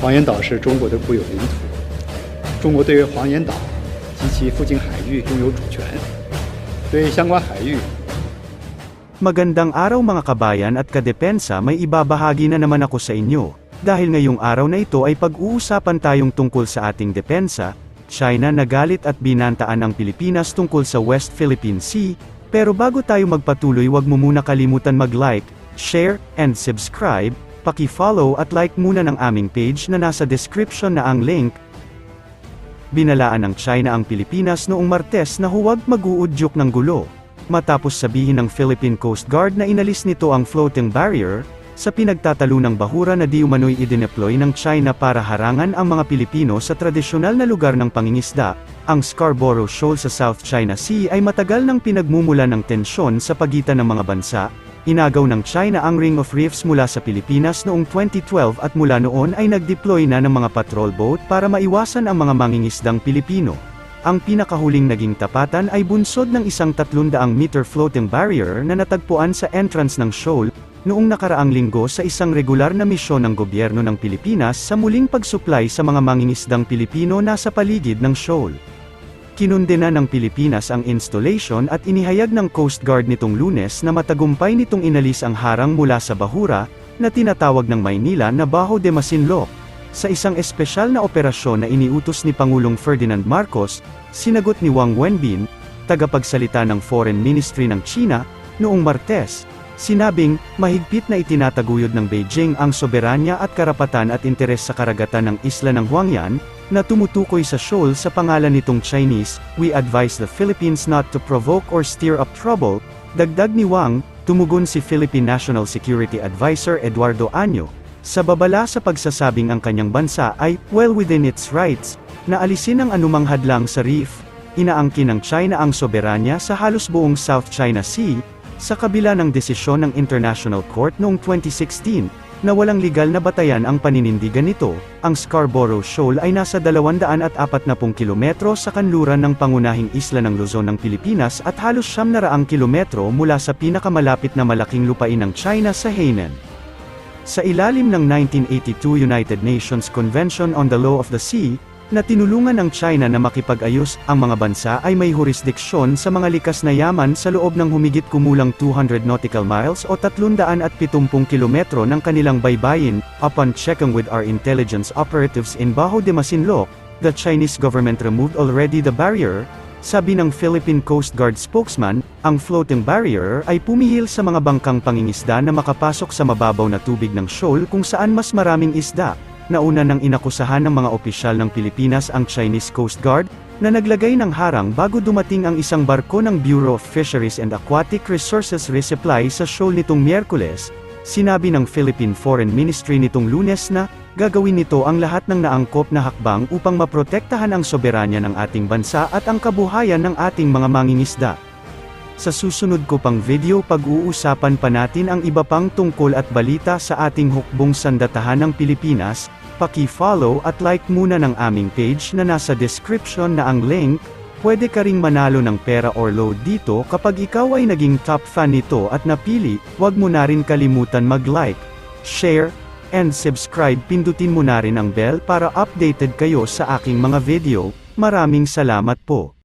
黄岩岛是中国的固有领土，中国对于黄岩岛及其附近海域拥有主权，对相关海域 Magandang araw mga kabayan at kadepensa may ibabahagi na naman ako sa inyo. Dahil ngayong araw na ito ay pag-uusapan tayong tungkol sa ating depensa, China nagalit at binantaan ang Pilipinas tungkol sa West Philippine Sea, pero bago tayo magpatuloy wag mo muna kalimutan mag-like, share, and subscribe, paki-follow at like muna ng aming page na nasa description na ang link. Binalaan ng China ang Pilipinas noong Martes na huwag mag-uudyok ng gulo. Matapos sabihin ng Philippine Coast Guard na inalis nito ang floating barrier, sa pinagtatalunang bahura na di umano'y idineploy ng China para harangan ang mga Pilipino sa tradisyonal na lugar ng pangingisda, ang Scarborough Shoal sa South China Sea ay matagal nang pinagmumula ng tensyon sa pagitan ng mga bansa, inagaw ng China ang Ring of Reefs mula sa Pilipinas noong 2012 at mula noon ay nag-deploy na ng mga patrol boat para maiwasan ang mga mangingisdang Pilipino. Ang pinakahuling naging tapatan ay bunsod ng isang 300 meter floating barrier na natagpuan sa entrance ng shoal, noong nakaraang linggo sa isang regular na misyon ng gobyerno ng Pilipinas sa muling pagsuplay sa mga mangingisdang Pilipino nasa paligid ng shoal. Kinundena ng Pilipinas ang installation at inihayag ng Coast Guard nitong lunes na matagumpay nitong inalis ang harang mula sa Bahura, na tinatawag ng Maynila na Baho de Masinloc. Sa isang espesyal na operasyon na iniutos ni Pangulong Ferdinand Marcos, sinagot ni Wang Wenbin, tagapagsalita ng Foreign Ministry ng China, noong Martes, sinabing, mahigpit na itinataguyod ng Beijing ang soberanya at karapatan at interes sa karagatan ng isla ng Huangyan, na tumutukoy sa shoal sa pangalan nitong Chinese, we advise the Philippines not to provoke or stir up trouble, dagdag ni Wang, tumugon si Philippine National Security Advisor Eduardo Año, sa babala sa pagsasabing ang kanyang bansa ay, well within its rights, na alisin ang anumang hadlang sa reef, inaangkin ng China ang soberanya sa halos buong South China Sea, sa kabila ng desisyon ng International Court noong 2016, na walang legal na batayan ang paninindigan nito, ang Scarborough Shoal ay nasa 240 kilometro sa kanluran ng pangunahing isla ng Luzon ng Pilipinas at halos 700 kilometro mula sa pinakamalapit na malaking lupain ng China sa Hainan. Sa ilalim ng 1982 United Nations Convention on the Law of the Sea, na tinulungan ng China na makipag-ayos, ang mga bansa ay may jurisdiksyon sa mga likas na yaman sa loob ng humigit kumulang 200 nautical miles o 370 kilometro ng kanilang baybayin. Upon checking with our intelligence operatives in Baho de Masinloc, the Chinese government removed already the barrier, sabi ng Philippine Coast Guard spokesman, ang floating barrier ay pumihil sa mga bangkang pangingisda na makapasok sa mababaw na tubig ng shoal kung saan mas maraming isda. Nauna nang inakusahan ng mga opisyal ng Pilipinas ang Chinese Coast Guard, na naglagay ng harang bago dumating ang isang barko ng Bureau of Fisheries and Aquatic Resources Resupply sa shoal nitong Miyerkules, sinabi ng Philippine Foreign Ministry nitong lunes na, gagawin nito ang lahat ng naangkop na hakbang upang maprotektahan ang soberanya ng ating bansa at ang kabuhayan ng ating mga mangingisda. Sa susunod ko pang video pag-uusapan pa natin ang iba pang tungkol at balita sa ating hukbong sandatahan ng Pilipinas, paki-follow at like muna ng aming page na nasa description na ang link, pwede ka ring manalo ng pera or load dito kapag ikaw ay naging top fan nito at napili, wag mo na rin kalimutan mag-like, share, and subscribe pindutin mo na rin ang bell para updated kayo sa aking mga video, maraming salamat po.